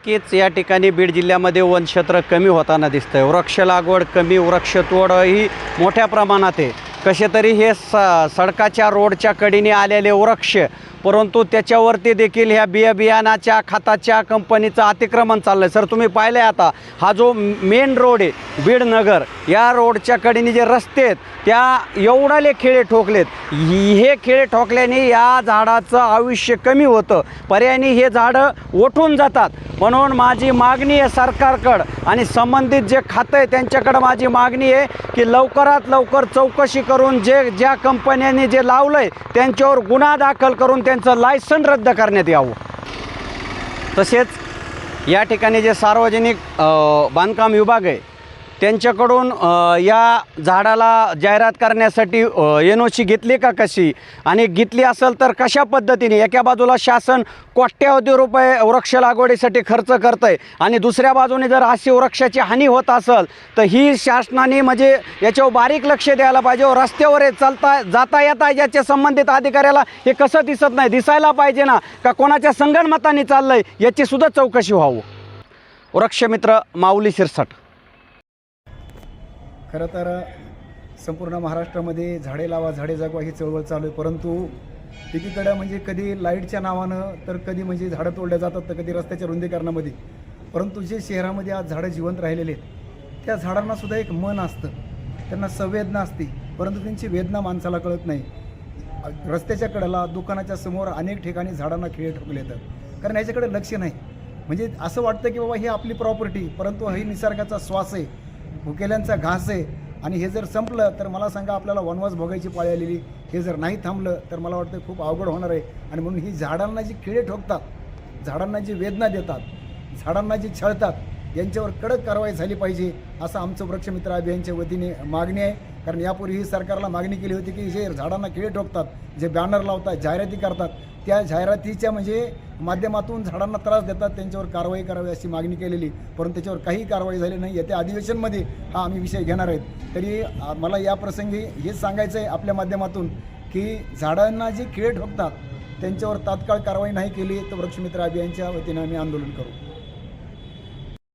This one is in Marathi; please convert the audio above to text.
नक्कीच या ठिकाणी बीड जिल्ह्यामध्ये वनक्षेत्र कमी होताना दिसतंय. वृक्ष लागवड कमी वृक्षतोड ही मोठ्या प्रमाणात आहे. कसे तरी हे स सडकाच्या रोडच्या कडीने आलेले वृक्ष परंतु त्याच्यावरती देखील ह्या बिया बियाणाच्या खताच्या कंपनीचं अतिक्रमण चाललं आहे सर तुम्ही पाहिलं आहे आता हा जो मेन रोड आहे बीड नगर या रोडच्या कडेने जे रस्ते आहेत त्या एवढाले खेळे ठोकलेत. हे खेळे ठोकल्याने या झाडाचं आयुष्य कमी होतं. पर्यायाने हे झाडं ओठून जातात. म्हणून माझी मागणी आहे सरकारकडं आणि संबंधित जे खातं आहे त्यांच्याकडं माझी मागणी आहे की लवकरात लवकर चौकशी करून जे ज्या कंपन्यांनी जे लावलं आहे त्यांच्यावर गुन्हा दाखल करून त्यांचं लायसन रद्द करण्यात यावं. तसेच या ठिकाणी जे सार्वजनिक बांधकाम विभाग आहे त्यांच्याकडून या झाडाला जाहिरात करण्यासाठी एन ओ सी घेतली का कशी? आणि घेतली असेल तर कशा पद्धतीने? एका बाजूला शासन कोट्यावधी रुपये वृक्ष लागवडीसाठी खर्च करतं आहे आणि दुसऱ्या बाजूने जर अशी वृक्षाची हानी होत असेल तर ही शासनाने म्हणजे याच्यावर बारीक लक्ष द्यायला पाहिजे व रस्त्यावर हे चालता जाता येता याच्या संबंधित अधिकाऱ्याला हे कसं दिसत नाही? दिसायला पाहिजे ना? का कोणाच्या संगणमताने चाललं आहे याची सुद्धा चौकशी व्हावं. वृक्षमित्र माऊली शिरसाट. खरं तर संपूर्ण महाराष्ट्रामध्ये झाडे लावा झाडे जगवा ही चळवळ चालू आहे. परंतु एकीकडं म्हणजे कधी लाईटच्या नावानं तर कधी म्हणजे झाडं तोडल्या जातात तर कधी रस्त्याच्या रुंदीकरणामध्ये. परंतु जे शहरामध्ये आज झाडं जिवंत राहिलेले आहेत त्या झाडांनासुद्धा एक मन असतं. त्यांना संवेदना असते. परंतु त्यांची वेदना माणसाला कळत नाही. रस्त्याच्या कडेला दुकानाच्या समोर अनेक ठिकाणी झाडांना खिळे ठोकले येतात. कारण याच्याकडे लक्ष नाही. म्हणजे असं वाटतं की बाबा ही आपली प्रॉपर्टी परंतु ही निसर्गाचा श्वास आहे. भुकेल्यांचा घास आहे आणि हे जर संपलं तर मला सांगा आपल्याला वनवास भोगायची पाळी आलेली. हे जर नाही थांबलं तर मला वाटतं खूप अवघड होणार आहे. आणि म्हणून ही झाडांना जी खिळे ठोकतात झाडांना जी वेदना देतात झाडांना जी छळतात यांच्यावर कडक कारवाई झाली पाहिजे असं आमचं वृक्षमित्र अभियानच्या वतीने मागणी आहे. कारण यापूर्वी सरकारला मागणी केली होती की जे झाडांना खिळे ठोकतात जे बॅनर लावतात जाहिराती करतात त्या जाहिरातीच्या म्हणजे माध्यमातून झाडांना त्रास देतात त्यांच्यावर कारवाई करावी अशी मागणी केलेली. परंतु त्याच्यावर काही कारवाई झाली नाही. येत्या अधिवेशनमध्ये हा आम्ही विषय घेणार आहेत. तरी मला या प्रसंगी हेच सांगायचं आहे आपल्या माध्यमातून की झाडांना जे खिळे ठोकतात त्यांच्यावर तात्काळ कारवाई नाही केली तर वृक्षमित्र अभियानच्या वतीनं आम्ही आंदोलन करू.